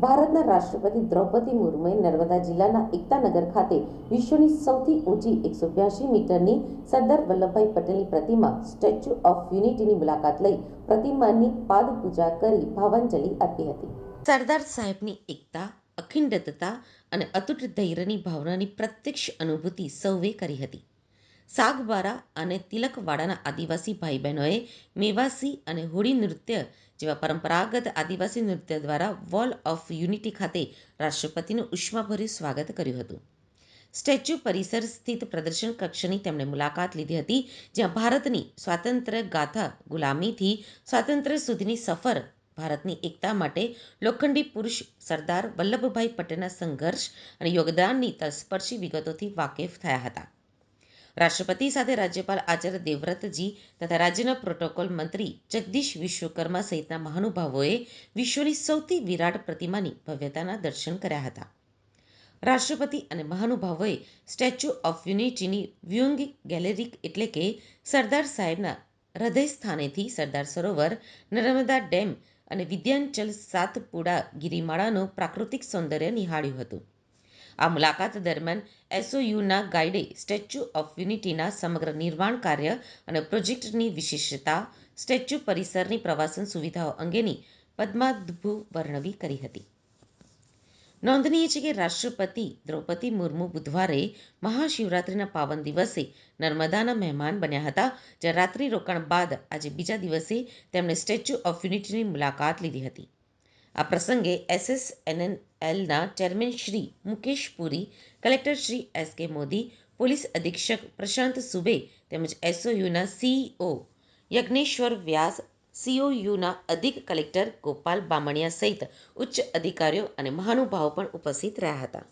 ભારતના રાષ્ટ્રપતિ દ્રૌપદી મુર્મુએ નર્મદા જિલ્લાના એકતાનગર ખાતે વિશ્વની સૌથી ઊંચી એકસો બ્યાસી મીટરની સરદાર વલ્લભભાઈ પટેલની પ્રતિમા, સ્ટેચ્યુ ઓફ યુનિટીની મુલાકાત લઈ પ્રતિમાની પાદપૂજા કરી ભાવાંજલિ આપી હતી. સરદાર સાહેબની એકતા અખંડતા અને અતૂટ ધૈર્યની ભાવનાની પ્રત્યક્ષ અનુભૂતિ સૌએ કરી હતી. સાગબારા અને તિલકવાડાના આદિવાસી ભાઈ બહેનોએ મેવાસી અને હોડી નૃત્ય જેવા પરંપરાગત આદિવાસી નૃત્ય દ્વારા વોલ ઓફ યુનિટી ખાતે રાષ્ટ્રપતિનું ઉષ્માભર્યું સ્વાગત કર્યું હતું. સ્ટેચ્યુ પરિસર સ્થિત પ્રદર્શન કક્ષની તેમણે મુલાકાત લીધી હતી, જ્યાં ભારતની સ્વાતંત્ર્ય ગાથા ગુલામીથી સ્વાતંત્ર્ય સુધીની સફર ભારતની એકતા માટે લોખંડી પુરુષ સરદાર વલ્લભભાઈ પટેલના સંઘર્ષ અને યોગદાનની તલસ્પર્શી વિગતોથી વાકેફ થયા હતા. રાષ્ટ્રપતિ સાથે રાજ્યપાલ આચાર્ય દેવવ્રતજી તથા રાજ્યના પ્રોટોકોલ મંત્રી જગદીશ વિશ્વકર્મા સહિતના મહાનુભાવોએ વિશ્વની સૌથી વિરાટ પ્રતિમાની ભવ્યતાના દર્શન કર્યા હતા. રાષ્ટ્રપતિ અને મહાનુભાવોએ સ્ટેચ્યુ ઓફ યુનિટીની વ્યુંગ ગેલેરી એટલે કે સરદાર સાહેબના હૃદય સ્થાનેથી સરદાર સરોવર, નર્મદા ડેમ અને વિદ્યાંચલ સાતપુડા ગિરિમાળાનું પ્રાકૃતિક સૌંદર્ય નિહાળ્યું હતું. આ મુલાકાત દરમિયાન એસઓયુના ગાઈડે સ્ટેચ્યુ ઓફ યુનિટીના સમગ્ર નિર્માણ કાર્ય અને પ્રોજેક્ટની વિશેષતા, સ્ટેચ્યુ પરિસરની પ્રવાસન સુવિધાઓ અંગેની પદ્માદભુ વર્ણવી કરી હતી. નોંધનીય છે કે રાષ્ટ્રપતિ દ્રૌપદી મુર્મુ બુધવારે મહાશિવરાત્રિના પાવન દિવસે નર્મદાના મહેમાન બન્યા હતા, જ્યાં રાત્રિ રોકાણ બાદ આજે બીજા દિવસે તેમણે સ્ટેચ્યુ ઓફ યુનિટીની મુલાકાત લીધી હતી. આ પ્રસંગે એસએસએનએનએલના chairman Shri Mukesh Puri, collector Shri S K Modi, police અધિક્ષક પ્રશાંત સુબે તેમજ એસઓયુના સીઈઓ યજ્ઞેશ્વર વ્યાસ, સીઓયુના અધિક કલેક્ટર ગોપાલ બામણિયા સહિત ઉચ્ચ અધિકારીઓ અને મહાનુભાવો પણ ઉપસ્થિત રહ્યા હતા.